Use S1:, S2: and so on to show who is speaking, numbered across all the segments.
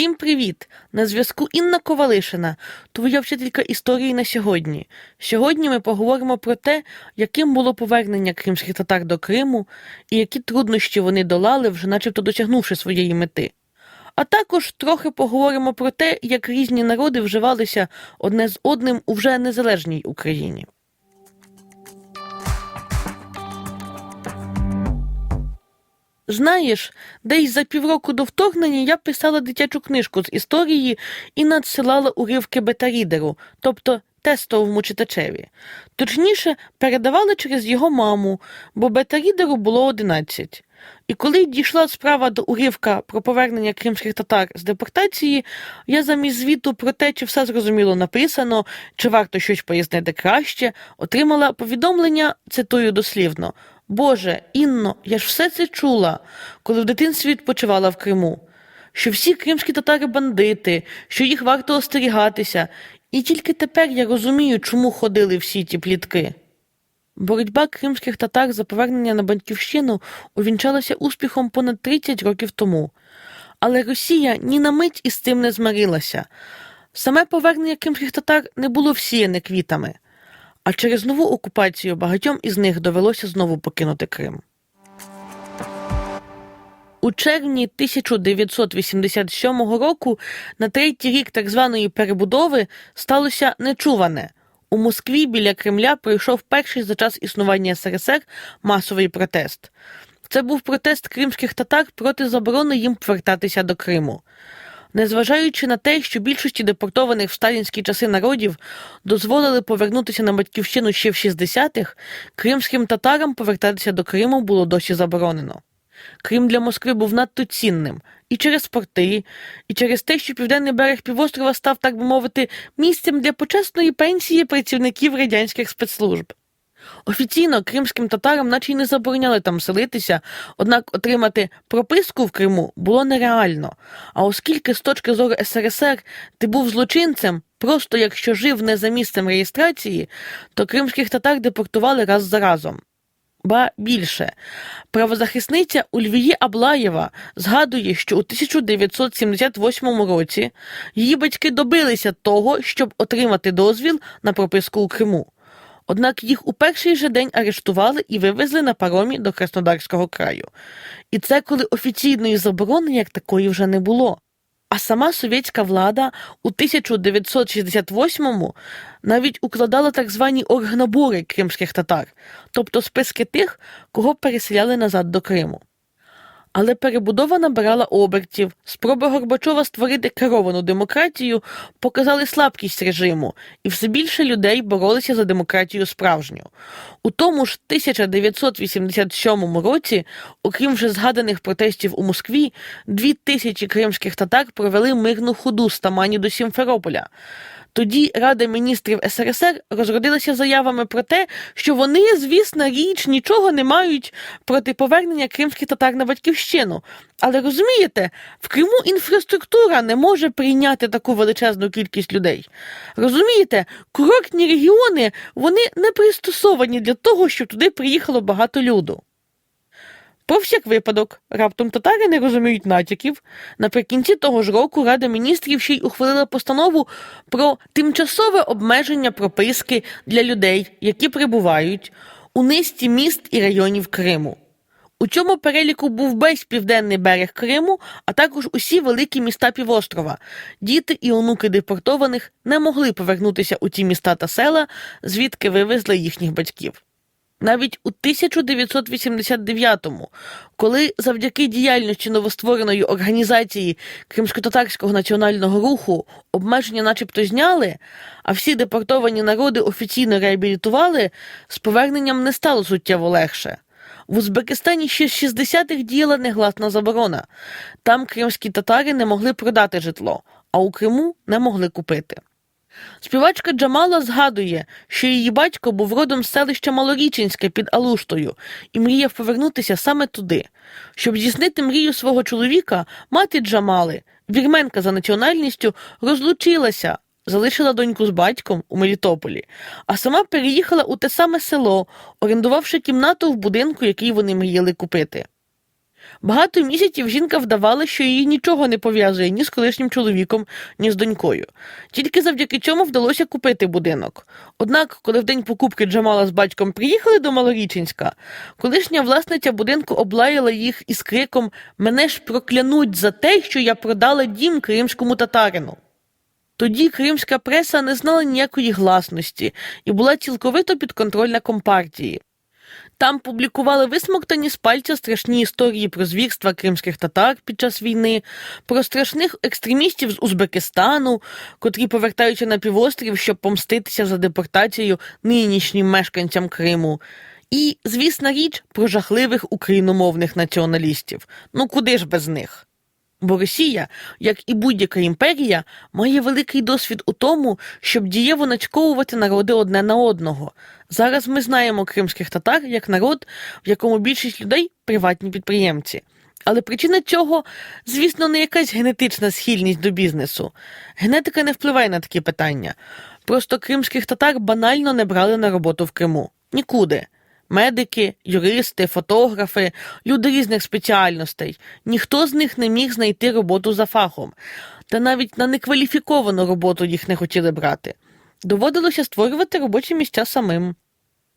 S1: Всім привіт! На зв'язку Інна Ковалишина, твоя вчителька історії на сьогодні. Сьогодні ми поговоримо про те, яким було повернення кримських татар до Криму і які труднощі вони долали, вже начебто досягнувши своєї мети. А також трохи поговоримо про те, як різні народи вживалися одне з одним у вже незалежній Україні. Знаєш, десь за півроку до вторгнення я писала дитячу книжку з історії і надсилала уривки бета-рідеру, тобто тестовому читачеві. Точніше, передавали через його маму, бо бета-рідеру було 11. І коли дійшла справа до уривка про повернення кримських татар з депортації, я замість звіту про те, чи все зрозуміло написано, чи варто щось пояснити краще, отримала повідомлення, цитую дослівно. Боже, Інно, я ж все це чула, коли в дитинстві відпочивала в Криму, що всі кримські татари бандити, що їх варто остерігатися, і тільки тепер я розумію, чому ходили всі ті плітки. Боротьба кримських татар за повернення на батьківщину увінчалася успіхом понад 30 років тому. Але Росія ні на мить із цим не змирилася. Саме повернення кримських татар не було всіяне квітами, а через нову окупацію багатьом із них довелося знову покинути Крим. У червні 1987 року, на третій рік так званої перебудови, сталося нечуване. У Москві біля Кремля пройшов перший за час існування СРСР масовий протест. Це був протест кримських татар проти заборони їм повертатися до Криму. Незважаючи на те, що більшості депортованих в сталінські часи народів дозволили повернутися на батьківщину ще в 60-х, кримським татарам повертатися до Криму було досі заборонено. Крим для Москви був надто цінним і через порти, і через те, що південний берег півострова став, так би мовити, місцем для почесної пенсії працівників радянських спецслужб. Офіційно кримським татарам наче й не забороняли там селитися, однак отримати прописку в Криму було нереально. А оскільки з точки зору СРСР ти був злочинцем, просто якщо жив не за місцем реєстрації, то кримських татар депортували раз за разом. Ба більше, правозахисниця Ульвії Аблаєва згадує, що у 1978 році її батьки добилися того, щоб отримати дозвіл на прописку у Криму. Однак їх у перший же день арештували і вивезли на паромі до Краснодарського краю. І це коли офіційної заборони як такої вже не було. А сама совєтська влада у 1968-му навіть укладала так звані оргнабори кримських татар, тобто списки тих, кого переселяли назад до Криму. Але перебудова набирала обертів, спроби Горбачова створити керовану демократію показали слабкість режиму, і все більше людей боролися за демократію справжню. У тому ж 1987 році, окрім вже згаданих протестів у Москві, дві тисячі кримських татар провели мирну ходу з Тамані до Сімферополя. Тоді Рада міністрів СРСР розродилася заявами про те, що вони, звісно, річ нічого не мають проти повернення кримських татар на батьківщину. Але розумієте, в Криму інфраструктура не може прийняти таку величезну кількість людей. Розумієте, курортні регіони вони не пристосовані для того, щоб туди приїхало багато люду. Про всяк випадок, раптом татари не розуміють натяків. Наприкінці того ж року Рада міністрів ще й ухвалила постанову про тимчасове обмеження прописки для людей, які прибувають у низці міст і районів Криму. У цьому переліку був весь південний берег Криму, а також усі великі міста півострова. Діти і онуки депортованих не могли повернутися у ті міста та села, звідки вивезли їхніх батьків. Навіть у 1989-му, коли завдяки діяльності новоствореної організації Кримсько-татарського національного руху обмеження начебто зняли, а всі депортовані народи офіційно реабілітували, з поверненням не стало суттєво легше. В Узбекистані ще з 60-х діяла негласна заборона. Там кримські татари не могли продати житло, а у Криму не могли купити. Співачка Джамала згадує, що її батько був родом з селища Малоріченське під Алуштою і мріяв повернутися саме туди. Щоб здійснити мрію свого чоловіка, мати Джамали, вірменка за національністю, розлучилася, залишила доньку з батьком у Мелітополі, а сама переїхала у те саме село, орендувавши кімнату в будинку, який вони мріяли купити. Багато місяців жінка вдавала, що її нічого не пов'язує ні з колишнім чоловіком, ні з донькою. Тільки завдяки чому вдалося купити будинок. Однак, коли в день покупки Джамала з батьком приїхали до Малоріченська, колишня власниця будинку облаяла їх із криком Мене ж проклянуть за те, що я продала дім кримському татарину. Тоді кримська преса не знала ніякої гласності і була цілковито підконтрольна компартії. Там публікували висмоктані з пальця страшні історії про звірства кримських татар під час війни, про страшних екстремістів з Узбекистану, котрі повертаються на півострів, щоб помститися за депортацію нинішнім мешканцям Криму. І, звісна річ, про жахливих україномовних націоналістів. Ну куди ж без них? Бо Росія, як і будь-яка імперія, має великий досвід у тому, щоб дієво начковувати народи одне на одного. Зараз ми знаємо кримських татар як народ, в якому більшість людей приватні підприємці. Але причина цього, звісно, не якась генетична схильність до бізнесу. Генетика не впливає на такі питання. Просто кримських татар банально не брали на роботу в Криму. Нікуди. Медики, юристи, фотографи, люди різних спеціальностей. Ніхто з них не міг знайти роботу за фахом, та навіть на некваліфіковану роботу їх не хотіли брати. Доводилося створювати робочі місця самим.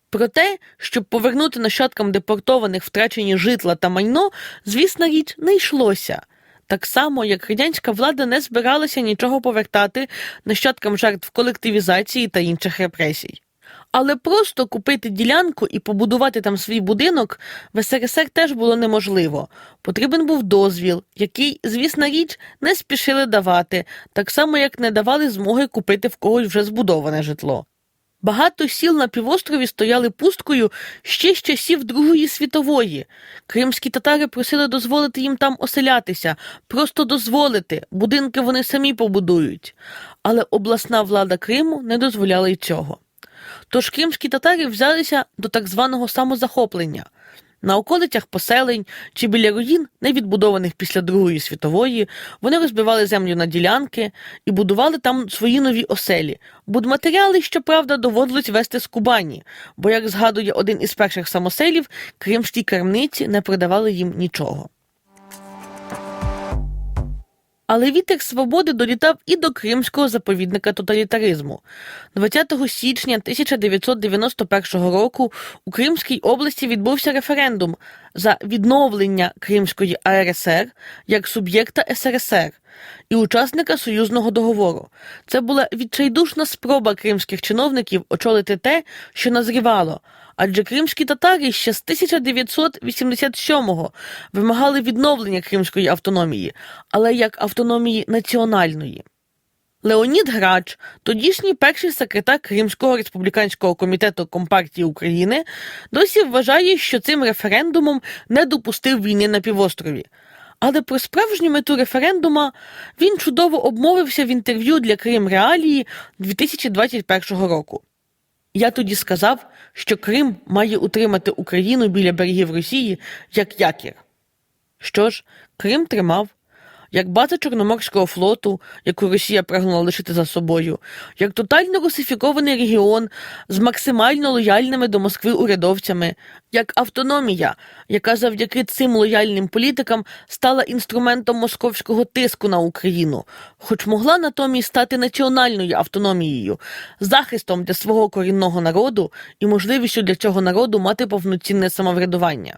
S1: Про те, щоб повернути нащадкам депортованих втрачені житла та майно, звісна річ, не йшлося. Так само, як радянська влада не збиралася нічого повертати нащадкам жертв колективізації та інших репресій. Але просто купити ділянку і побудувати там свій будинок в СРСР теж було неможливо. Потрібен був дозвіл, який, звісна річ, не спішили давати, так само як не давали змоги купити в когось вже збудоване житло. Багато сіл на півострові стояли пусткою ще з часів Другої світової. Кримські татари просили дозволити їм там оселятися, просто дозволити, будинки вони самі побудують. Але обласна влада Криму не дозволяла й цього. Тож кримські татари взялися до так званого самозахоплення. На околицях поселень чи біля руїн, не відбудованих після Другої світової, вони розбивали землю на ділянки і будували там свої нові оселі. Будматеріали, щоправда, доводилось вести з Кубані, бо, як згадує один із перших самоселів, кримські крамниці не продавали їм нічого. Але вітер свободи долітав і до кримського заповідника тоталітаризму. 20 січня 1991 року у Кримській області відбувся референдум за відновлення Кримської АРСР як суб'єкта СРСР і учасника союзного договору. Це була відчайдушна спроба кримських чиновників очолити те, що назрівало. Адже кримські татари ще з 1987-го вимагали відновлення кримської автономії, але як автономії національної. Леонід Грач, тодішній перший секретар Кримського республіканського комітету Компартії України, досі вважає, що цим референдумом не допустив війни на півострові. Але про справжню мету референдума він чудово обмовився в інтерв'ю для Крим Реалії 2021 року. Я тоді сказав, що Крим має утримати Україну біля берегів Росії як якір. Що ж, Крим тримав, як база Чорноморського флоту, яку Росія прагнула лишити за собою, як тотально русифікований регіон з максимально лояльними до Москви урядовцями, як автономія, яка завдяки цим лояльним політикам стала інструментом московського тиску на Україну, хоч могла натомість стати національною автономією, захистом для свого корінного народу і можливістю для цього народу мати повноцінне самоврядування.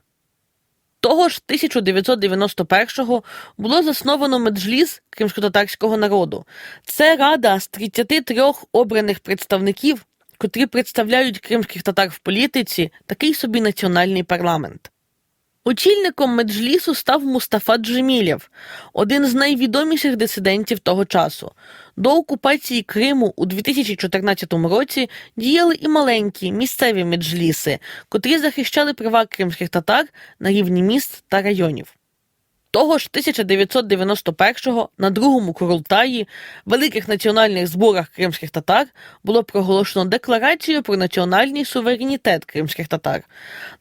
S1: Того ж 1991-го було засновано меджліс кримськотатарського народу. Це рада з 33 обраних представників, котрі представляють кримських татар в політиці, такий собі національний парламент. Очільником меджлісу став Мустафа Джемілєв, один з найвідоміших дисидентів того часу. До окупації Криму у 2014 році діяли і маленькі місцеві меджліси, котрі захищали права кримських татар на рівні міст та районів. Того ж 1991-го на другому Курултаї, великих національних зборах кримських татар, було проголошено декларацію про національний суверенітет кримських татар.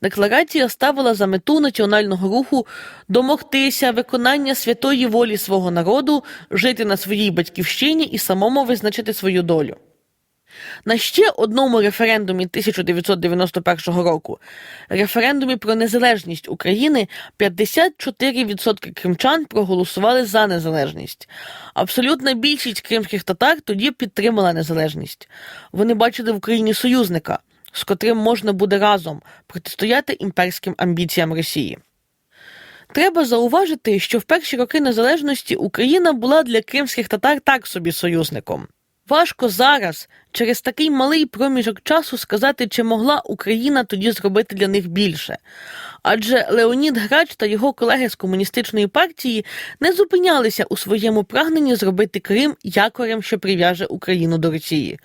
S1: Декларація ставила за мету національного руху домогтися виконання святої волі свого народу, жити на своїй батьківщині і самому визначити свою долю. На ще одному референдумі 1991 року, референдумі про незалежність України, 54% кримчан проголосували за незалежність. Абсолютна більшість кримських татар тоді підтримала незалежність. Вони бачили в Україні союзника, з котрим можна буде разом протистояти імперським амбіціям Росії. Треба зауважити, що в перші роки незалежності Україна була для кримських татар так собі союзником. Важко зараз, через такий малий проміжок часу, сказати, чи могла Україна тоді зробити для них більше. Адже Леонід Грач та його колеги з комуністичної партії не зупинялися у своєму прагненні зробити Крим якорем, що прив'яже Україну до Росії.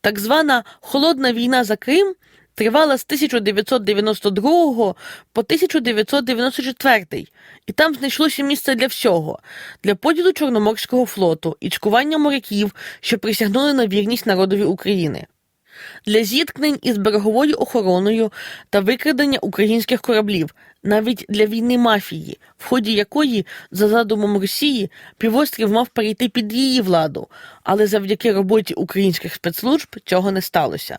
S1: Так звана холодна війна за Крим тривала з 1992 по 1994, і там знайшлося місце для всього: для поділу Чорноморського флоту і чкування моряків, що присягнули на вірність народові України. Для зіткнень із береговою охороною та викрадення українських кораблів, навіть для війни мафії, в ході якої, за задумом Росії, півострів мав перейти під її владу, але завдяки роботі українських спецслужб цього не сталося.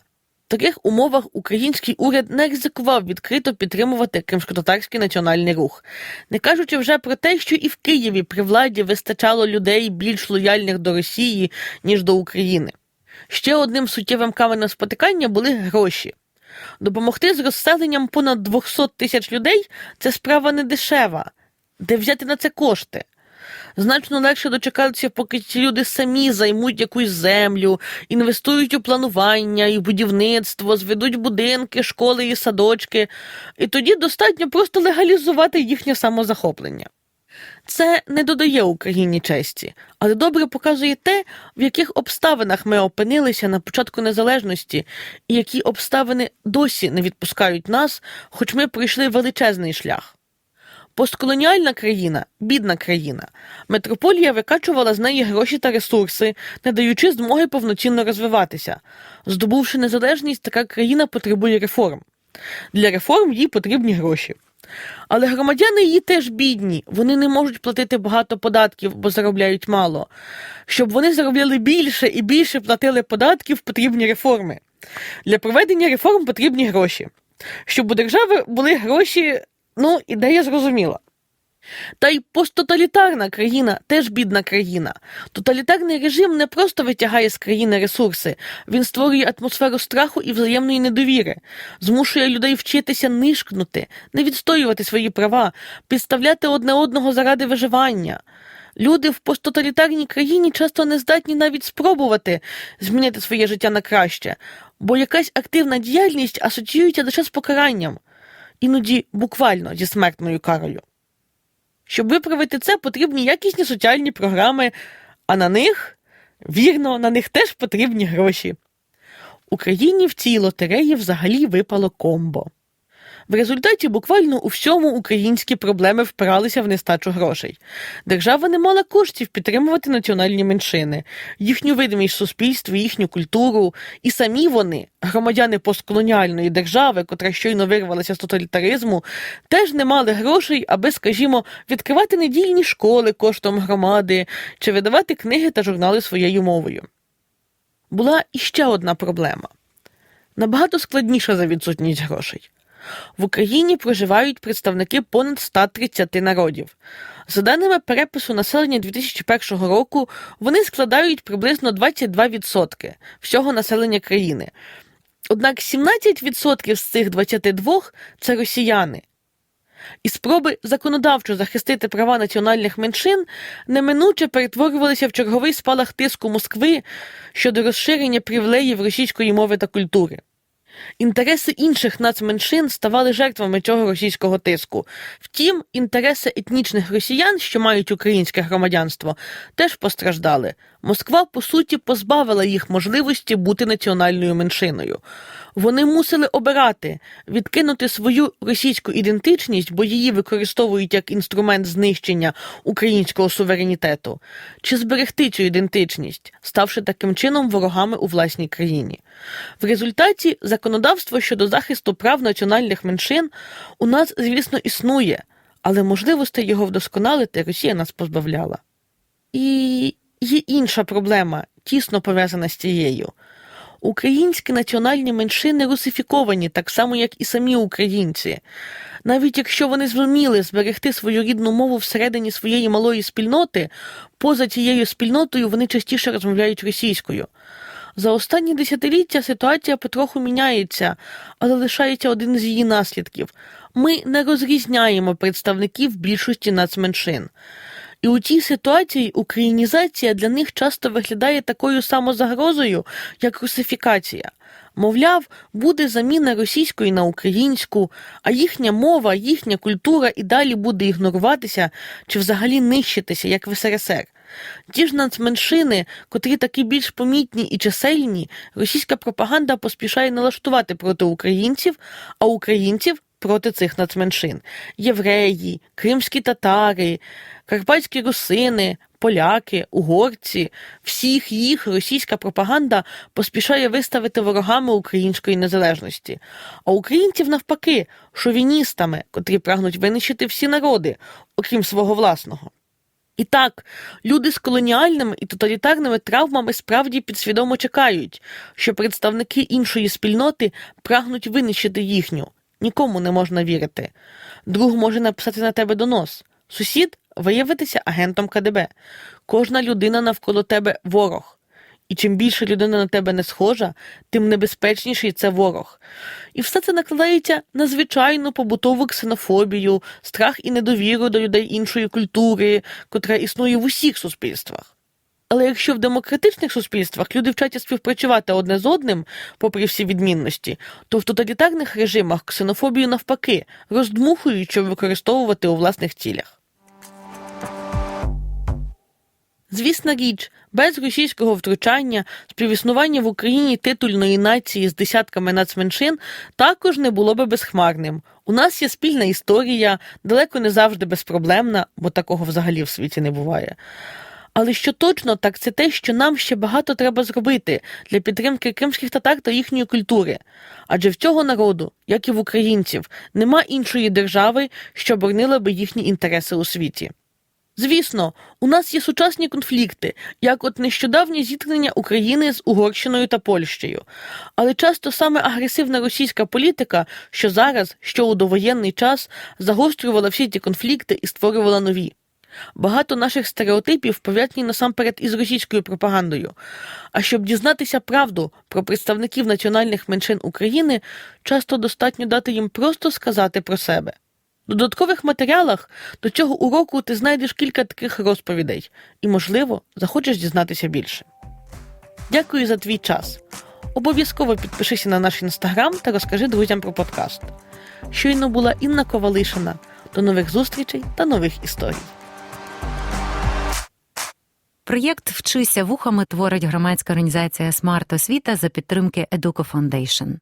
S1: Таких умовах український уряд не ризикував відкрито підтримувати кримськотатарський національний рух, не кажучи вже про те, що і в Києві при владі вистачало людей більш лояльних до Росії, ніж до України. Ще одним суттєвим каменем спотикання були гроші. Допомогти з розселенням понад 200 тисяч людей це справа не дешева. Де взяти на це кошти? Значно легше дочекатися, поки ці люди самі займуть якусь землю, інвестують у планування і будівництво, зведуть будинки, школи і садочки, і тоді достатньо просто легалізувати їхнє самозахоплення. Це не додає Україні честі, але добре показує те, в яких обставинах ми опинилися на початку незалежності, і які обставини досі не відпускають нас, хоч ми пройшли величезний шлях. Постколоніальна країна бідна країна. Метрополія викачувала з неї гроші та ресурси, не даючи змоги повноцінно розвиватися. Здобувши незалежність, така країна потребує реформ. Для реформ їй потрібні гроші. Але громадяни її теж бідні, вони не можуть платити багато податків, бо заробляють мало. Щоб вони заробляли більше і більше платили податків, потрібні реформи. Для проведення реформ потрібні гроші. Щоб у держави були гроші, ну, ідея зрозуміла. Та й посттоталітарна країна теж бідна країна. Тоталітарний режим не просто витягає з країни ресурси, він створює атмосферу страху і взаємної недовіри, змушує людей вчитися нишкнути, не відстоювати свої права, підставляти одне одного заради виживання. Люди в посттоталітарній країні часто не здатні навіть спробувати змінити своє життя на краще, бо якась активна діяльність асоціюється лише з покаранням, іноді буквально зі смертною карою. Щоб виправити це, потрібні якісні соціальні програми, а на них, вірно, на них теж потрібні гроші. Україні в цій лотереї взагалі випало комбо. В результаті буквально у всьому українські проблеми впиралися в нестачу грошей. Держава не мала коштів підтримувати національні меншини, їхню видимість в суспільстві, їхню культуру, і самі вони, громадяни постколоніальної держави, котра щойно вирвалася з тоталітаризму, теж не мали грошей, аби, скажімо, відкривати недільні школи коштом громади чи видавати книги та журнали своєю мовою. Була іще одна проблема набагато складніша за відсутність грошей. В Україні проживають представники понад 130 народів. За даними перепису населення 2001 року, вони складають приблизно 22% всього населення країни. Однак 17% з цих 22 – це росіяни. І спроби законодавчо захистити права національних меншин неминуче перетворювалися в черговий спалах тиску Москви щодо розширення привілеїв російської мови та культури. Інтереси інших нацменшин ставали жертвами цього російського тиску. Втім, інтереси етнічних росіян, що мають українське громадянство, теж постраждали. Москва, по суті, позбавила їх можливості бути національною меншиною. Вони мусили обирати відкинути свою російську ідентичність, бо її використовують як інструмент знищення українського суверенітету, чи зберегти цю ідентичність, ставши таким чином ворогами у власній країні. В результаті законодавство щодо захисту прав національних меншин у нас, звісно, існує, але можливостей його вдосконалити Росія нас позбавляла. І є інша проблема, тісно пов'язана з цією. Українські національні меншини русифіковані так само, як і самі українці. Навіть якщо вони зуміли зберегти свою рідну мову всередині своєї малої спільноти, поза цією спільнотою вони частіше розмовляють російською. За останні десятиліття ситуація потроху міняється, але лишається один з її наслідків. Ми не розрізняємо представників більшості нацменшин. І у цій ситуації українізація для них часто виглядає такою самозагрозою, як русифікація. Мовляв, буде заміна російської на українську, а їхня мова, їхня культура і далі буде ігноруватися чи взагалі нищитися, як в СРСР. Ті ж нацменшини, котрі такі більш помітні і чисельні, російська пропаганда поспішає налаштувати проти українців, а українців проти цих нацменшин євреї, кримські татари, карпатські русини, поляки, угорці. Всіх їх російська пропаганда поспішає виставити ворогами української незалежності, а українців навпаки шовіністами, котрі прагнуть винищити всі народи, окрім свого власного. І так, люди з колоніальними і тоталітарними травмами справді підсвідомо чекають, що представники іншої спільноти прагнуть винищити їхню. Нікому не можна вірити. Друг може написати на тебе донос. Сусід виявитися агентом КДБ. Кожна людина навколо тебе ворог. І чим більше людина на тебе не схожа, тим небезпечніший це ворог. І все це накладається на звичайну побутову ксенофобію, страх і недовіру до людей іншої культури, котра існує в усіх суспільствах. Але якщо в демократичних суспільствах люди вчаться співпрацювати одне з одним, попри всі відмінності, то в тоталітарних режимах ксенофобію навпаки роздмухують, щоб використовувати у власних цілях. Звісна річ, без російського втручання співіснування в Україні титульної нації з десятками нацменшин також не було би безхмарним. У нас є спільна історія, далеко не завжди безпроблемна, бо такого взагалі в світі не буває. Але що точно, так це те, що нам ще багато треба зробити для підтримки кримських татар та їхньої культури. Адже в цього народу, як і в українців, нема іншої держави, що боронила би їхні інтереси у світі. Звісно, у нас є сучасні конфлікти, як от нещодавнє зіткнення України з Угорщиною та Польщею. Але часто саме агресивна російська політика, що зараз, що у довоєнний час, загострювала всі ті конфлікти і створювала нові. Багато наших стереотипів пов'язані насамперед із російською пропагандою. А щоб дізнатися правду про представників національних меншин України, часто достатньо дати їм просто сказати про себе. Додаткових матеріалах до цього уроку ти знайдеш кілька таких розповідей і, можливо, захочеш дізнатися більше. Дякую за твій час. Обов'язково підпишися на наш інстаграм та розкажи друзям про подкаст. Щойно була Інна Ковалишина. До нових зустрічей та нових історій.
S2: Проєкт Вчися вухами творить громадська організація Смарт Освіта за підтримки Educo Foundation.